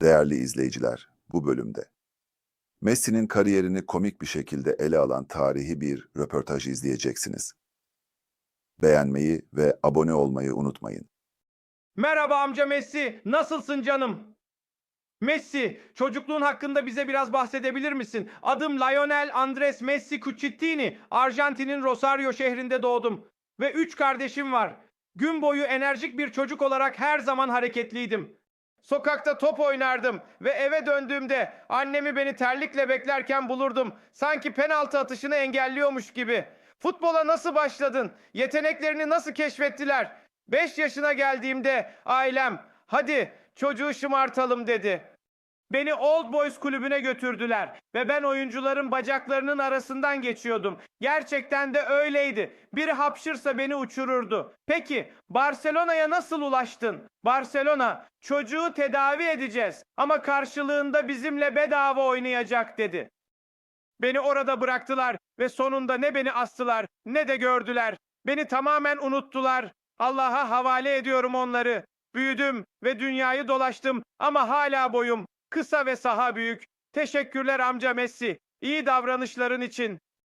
Değerli izleyiciler, bu bölümde Messi'nin kariyerini komik bir şekilde ele alan tarihi bir röportaj izleyeceksiniz. Beğenmeyi ve abone olmayı unutmayın. Merhaba amca Messi, nasılsın canım? Messi, çocukluğun hakkında bize biraz bahsedebilir misin? Adım Lionel Andres Messi Cuccittini. Arjantin'in Rosario şehrinde doğdum. Ve üç kardeşim var. Gün boyu enerjik bir çocuk olarak her zaman hareketliydim. Sokakta top oynardım ve eve döndüğümde annemi beni terlikle beklerken bulurdum. Sanki penaltı atışını engelliyormuş gibi. Futbola nasıl başladın? Yeteneklerini nasıl keşfettiler? 5 yaşına geldiğimde ailem hadi çocuğu şımartalım dedi. Beni Old Boys kulübüne götürdüler ve ben oyuncuların bacaklarının arasından geçiyordum. Gerçekten de öyleydi. Biri hapşırsa beni uçururdu. Peki Barcelona'ya nasıl ulaştın? Barcelona çocuğu tedavi edeceğiz ama karşılığında bizimle bedava oynayacak dedi. Beni orada bıraktılar ve sonunda ne beni astılar ne de gördüler. Beni tamamen unuttular. Allah'a havale ediyorum onları. Büyüdüm ve dünyayı dolaştım ama hala boyum kısa ve saha büyük. Teşekkürler amca Messi. İyi davranışların için.